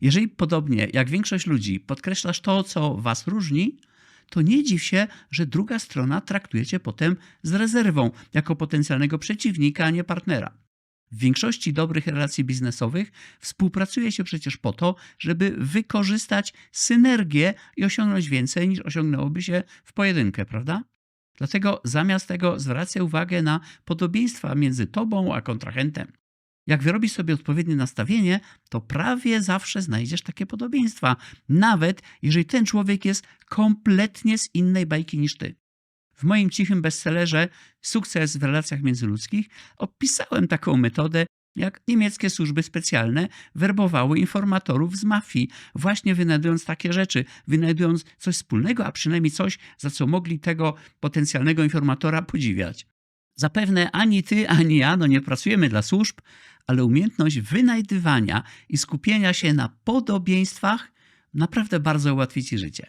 Jeżeli podobnie jak większość ludzi podkreślasz to, co was różni, to nie dziw się, że druga strona traktuje cię potem z rezerwą, jako potencjalnego przeciwnika, a nie partnera. W większości dobrych relacji biznesowych współpracuje się przecież po to, żeby wykorzystać synergię i osiągnąć więcej niż osiągnęłoby się w pojedynkę, prawda? Dlatego zamiast tego zwracaj uwagę na podobieństwa między tobą a kontrahentem. Jak wyrobisz sobie odpowiednie nastawienie, to prawie zawsze znajdziesz takie podobieństwa, nawet jeżeli ten człowiek jest kompletnie z innej bajki niż ty. W moim cichym bestsellerze Sukces w relacjach międzyludzkich opisałem taką metodę, jak niemieckie służby specjalne werbowały informatorów z mafii, właśnie wynajdując takie rzeczy, wynajdując coś wspólnego, a przynajmniej coś, za co mogli tego potencjalnego informatora podziwiać. Zapewne ani ty, ani ja no nie pracujemy dla służb, ale umiejętność wynajdywania i skupienia się na podobieństwach naprawdę bardzo ułatwi ci życie.